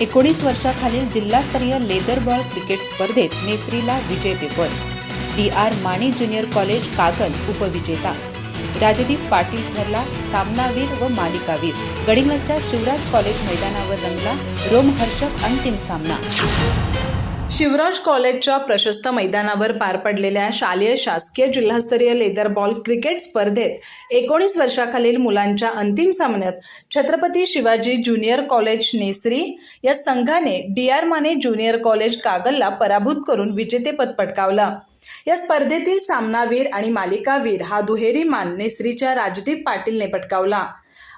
एकोणीस वर्षाखालील जिल्हास्तरीय लेदर बॉल क्रिकेट स्पर्धेत नेसरीला विजेतेपद D R Mane junior college Kagal उपविजेता. राजदीप पाटील ठरला सामनावीर व मालिकावीर. गडिंगच्या शिवराज कॉलेज मैदानावर रंगला रोमहर्षक अंतिम सामना. शिवराज कॉलेजच्या प्रशस्त मैदानावर पार पडलेल्या शालेय शासकीय जिल्हास्तरीय लेदर बॉल क्रिकेट स्पर्धेत एकोणीस वर्षाखालील मुलांच्या अंतिम सामन्यात छत्रपती शिवाजी ज्युनियर कॉलेज नेसरी या संघाने D R Mane junior college कागलला पराभूत करून विजेतेपद पटकावलं. या स्पर्धेतील सामनावीर आणि मालिकावीर हा दुहेरी मान नेसरीच्या राजदीप पाटीलने पटकावला.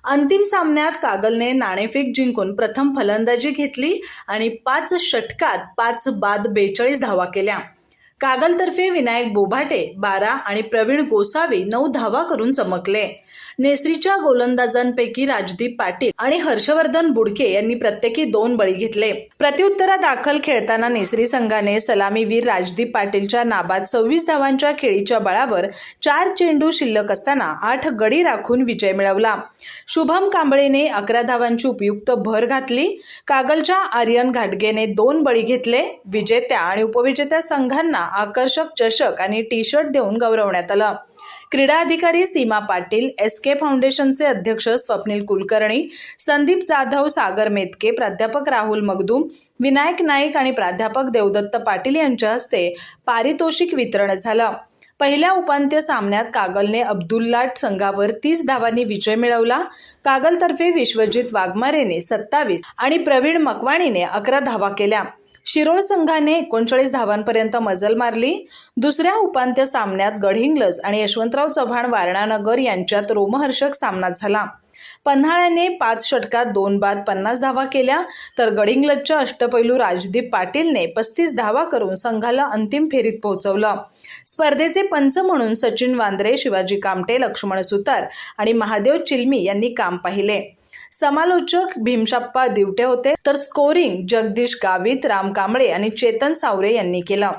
अंतिम सामन्यात कागलने नाणेफेक जिंकून प्रथम फलंदाजी घेतली आणि पाच षटकात पाच बाद बेचाळीस धावा केल्या. कागलतर्फे विनायक बोभाटे बारा आणि प्रवीण गोसावी नऊ धावा करून चमकले. नेसरीच्या गोलंदाजांपैकी राजदीप पाटील आणि हर्षवर्धन बुडके यांनी प्रत्येकी दोन बळी घेतले. प्रत्युत्तरादाखल खेळताना नेसरी संघाने सलामीवीर राजदीप पाटीलच्या नाबाद सव्वीस धावांच्या खेळीच्या बळावर चार चेंडू शिल्लक असताना आठ गडी राखून विजय मिळवला. शुभम कांबळेने अकरा धावांची उपयुक्त भर घातली. कागलच्या आर्यन घाटगेने दोन बळी घेतले. विजेत्या आणि उपविजेत्या संघांना आकर्षक चषक आणि टी शर्ट देऊन गौरवण्यात आलं. क्रीडा अधिकारी सीमा पाटील एस के फाउंडेशनचे अध्यक्ष स्वप्नील कुलकर्णी संदीप जाधव सागर मेतके प्राध्यापक राहुल मगदूम विनायक नाईक आणि प्राध्यापक देवदत्त पाटील यांच्या हस्ते पारितोषिक वितरण झालं. पहिल्या उपांत्य सामन्यात कागलने अब्दुल्लाट संघावर तीस धावांनी विजय मिळवला. कागलतर्फे विश्वजित वाघमारेने सत्तावीस आणि प्रवीण मकवाणीने अकरा धावा केल्या. शिरोळ संघाने एकोणचाळीस धावांपर्यंत मजल मारली. दुसऱ्या उपांत्य सामन्यात गडहिंग्लज आणि यशवंतराव चव्हाण वारणानगर यांच्यात रोमहर्षक सामना झाला. पन्हाळ्याने पाच षटकात दोन बाद पन्नास धावा केल्या. तर गडिंग्लजच्या अष्टपैलू राजदीप पाटीलने पस्तीस धावा करून संघाला अंतिम फेरीत पोहोचवलं. स्पर्धेचे पंच म्हणून सचिन वांद्रे शिवाजी कामटे लक्ष्मण सुतार आणि महादेव चिलमी यांनी काम पाहिले. समालोचक भीमशाप्पा दिवटे होते. तर स्कोरिंग जगदीश गावित राम कांबळे आणि चेतन सावरे यांनी केलं.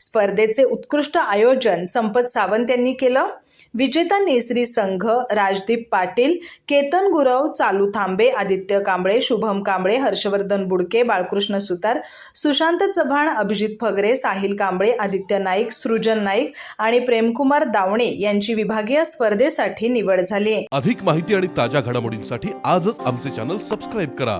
स्पर्धेचे उत्कृष्ट आयोजन संपत सावंत यांनी केलं. विजेता नेसरी संघ राजदीप पाटील केतन गुरव चालू थांबे आदित्य कांबळे शुभम कांबळे हर्षवर्धन बुडके बाळकृष्ण सुतार सुशांत चव्हाण अभिजित फगरे साहिल कांबळे आदित्य नाईक सृजन नाईक आणि प्रेमकुमार दावणे यांची विभागीय स्पर्धेसाठी निवड झाली. अधिक माहिती आणि ताज्या घडामोडींसाठी आजच आमचे चॅनल सबस्क्राईब करा.